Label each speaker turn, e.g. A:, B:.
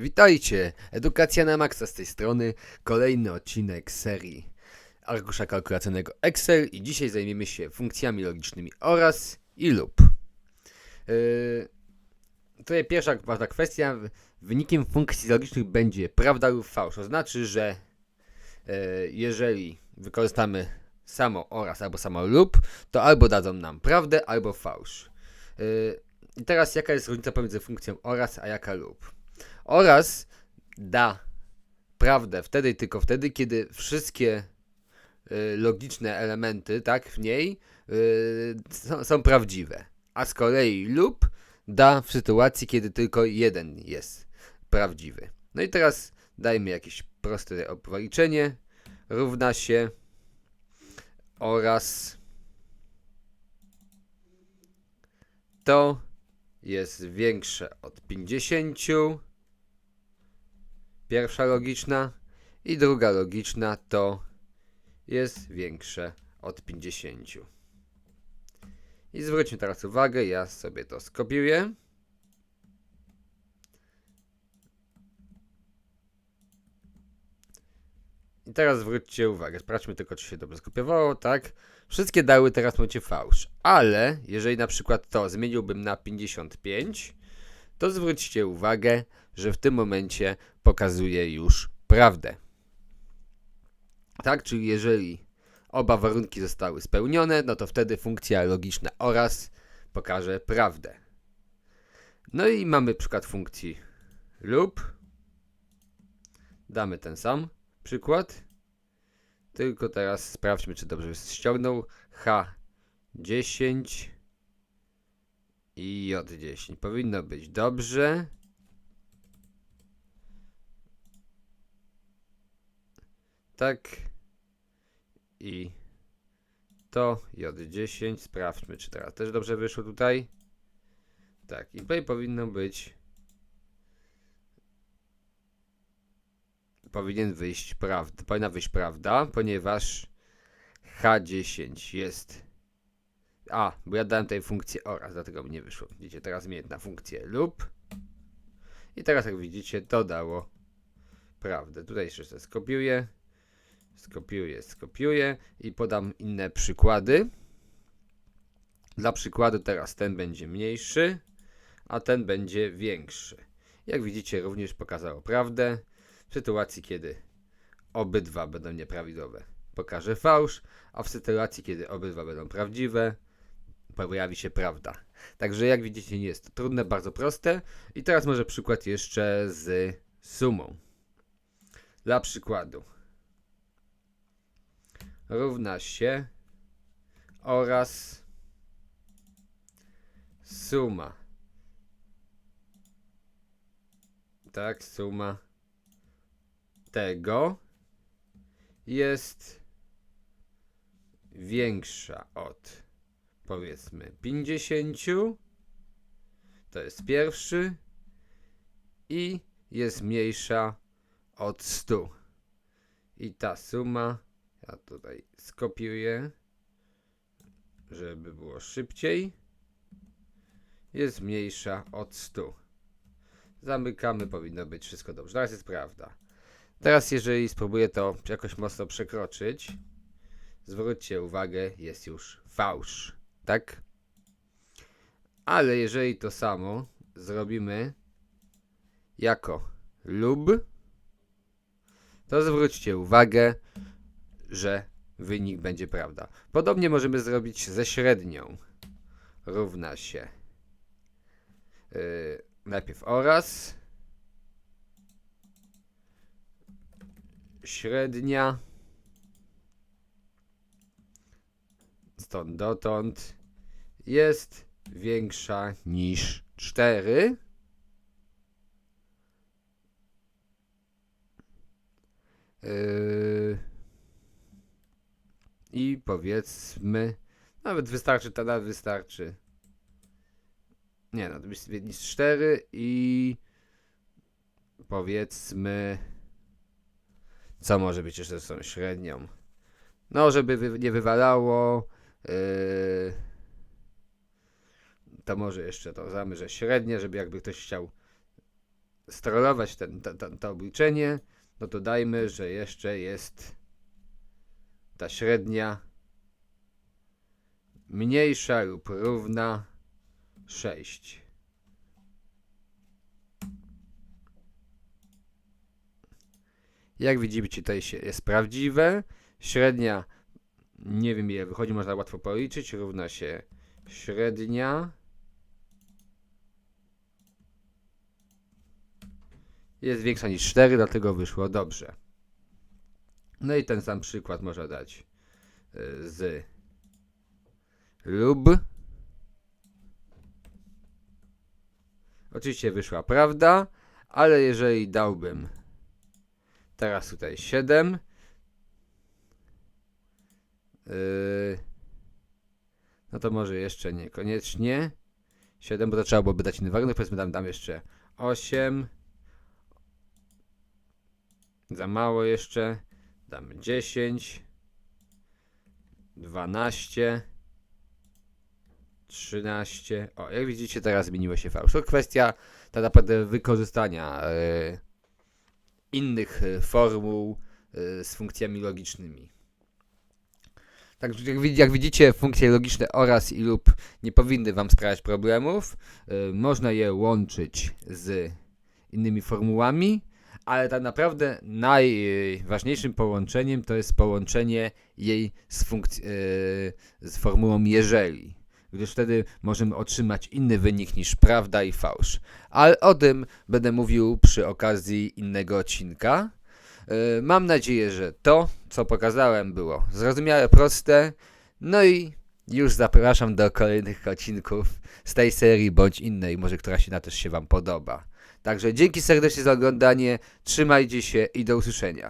A: Witajcie! Edukacja na maksa z tej strony. Kolejny odcinek serii arkusza kalkulacyjnego Excel i dzisiaj zajmiemy się funkcjami logicznymi oraz i lub. Yy, tutaj pierwsza ważna kwestia. Wynikiem funkcji logicznych będzie prawda lub fałsz. To znaczy, że yy, jeżeli wykorzystamy samo oraz albo samo lub, to albo dadzą nam prawdę, albo fałsz. Yy, I teraz jaka jest różnica pomiędzy funkcją oraz, a jaka lub? Oraz da prawdę wtedy tylko wtedy, kiedy wszystkie y, logiczne elementy, tak, w niej y, są, są prawdziwe. A z kolei lub da w sytuacji, kiedy tylko jeden jest prawdziwy. No i teraz dajmy jakieś proste obliczenie. Równa się oraz to jest większe od 50 Pierwsza logiczna i druga logiczna to jest większe od 50. I zwróćmy teraz uwagę, ja sobie to skopiuję. I teraz zwróćcie uwagę, sprawdźmy tylko, czy się dobrze skopiowało, tak? Wszystkie dały teraz momencie fałsz, ale jeżeli na przykład to zmieniłbym na 55, to zwróćcie uwagę, że w tym momencie pokazuje już prawdę. Tak, czyli jeżeli oba warunki zostały spełnione, no to wtedy funkcja logiczna oraz pokaże prawdę. No i mamy przykład funkcji lub. Damy ten sam przykład. Tylko teraz sprawdźmy, czy dobrze ściągnął. H10 i J10. Powinno być dobrze. Tak. I to J10. Sprawdźmy, czy teraz też dobrze wyszło tutaj. Tak, i tutaj powinno być. Powinien wyjść prawda. Powinna wyjść prawda, ponieważ H10 jest. A, bo ja dałem tutaj funkcję oraz, dlatego mi nie wyszło. Widzicie, teraz zmienię na funkcję lub. I teraz, jak widzicie, to dało prawdę. Tutaj jeszcze skopiuję skopiuję, skopiuję i podam inne przykłady. Dla przykładu teraz ten będzie mniejszy, a ten będzie większy. Jak widzicie, również pokazało prawdę. W sytuacji, kiedy obydwa będą nieprawidłowe, pokaże fałsz, a w sytuacji, kiedy obydwa będą prawdziwe, pojawi się prawda. Także jak widzicie, nie jest to trudne, bardzo proste. I teraz może przykład jeszcze z sumą. Dla przykładu równa się oraz suma. Tak, suma tego jest większa od powiedzmy 50. To jest pierwszy i jest mniejsza od 100. I ta suma ja tutaj skopiuję, żeby było szybciej. Jest mniejsza od 100. Zamykamy, powinno być wszystko dobrze. Teraz jest prawda. Teraz jeżeli spróbuję to jakoś mocno przekroczyć, zwróćcie uwagę, jest już fałsz, tak? Ale jeżeli to samo zrobimy jako lub, to zwróćcie uwagę, że wynik będzie prawda. Podobnie możemy zrobić ze średnią. Równa się yy, najpierw oraz średnia stąd dotąd jest większa niż 4. Yy, i powiedzmy, nawet wystarczy, ta nawet wystarczy. Nie no, niż 4 i powiedzmy, co może być jeszcze z tą średnią. No, żeby wy, nie wywalało, yy, to może jeszcze to że średnie, żeby jakby ktoś chciał strolować ten, to, to, to obliczenie, no to dajmy, że jeszcze jest ta średnia mniejsza lub równa 6. Jak widzimy, tutaj jest prawdziwe. Średnia, nie wiem ile wychodzi, można łatwo policzyć, równa się średnia. Jest większa niż 4, dlatego wyszło dobrze. No i ten sam przykład można dać y, z lub. Oczywiście wyszła prawda, ale jeżeli dałbym teraz tutaj 7, yy, no to może jeszcze niekoniecznie 7, bo to trzeba byłoby dać inny warunek, powiedzmy dam, dam jeszcze 8, za mało jeszcze, damy 10, 12, 13. O, jak widzicie, teraz zmieniło się fałsz. To kwestia tak naprawdę wykorzystania e, innych e, formuł e, z funkcjami logicznymi. Tak, jak, widzi- jak widzicie, funkcje logiczne oraz i lub nie powinny Wam sprawiać problemów. Można je łączyć z innymi formułami, ale tak naprawdę najważniejszym połączeniem to jest połączenie jej z, funkc- e, z formułą jeżeli gdyż wtedy możemy otrzymać inny wynik niż prawda i fałsz. Ale o tym będę mówił przy okazji innego odcinka. Yy, Mam nadzieję, że to, co pokazałem, było zrozumiałe, proste. No i już zapraszam do kolejnych odcinków z tej serii bądź innej, może która się na też się Wam podoba. Także dzięki serdecznie za oglądanie, trzymajcie się i do usłyszenia.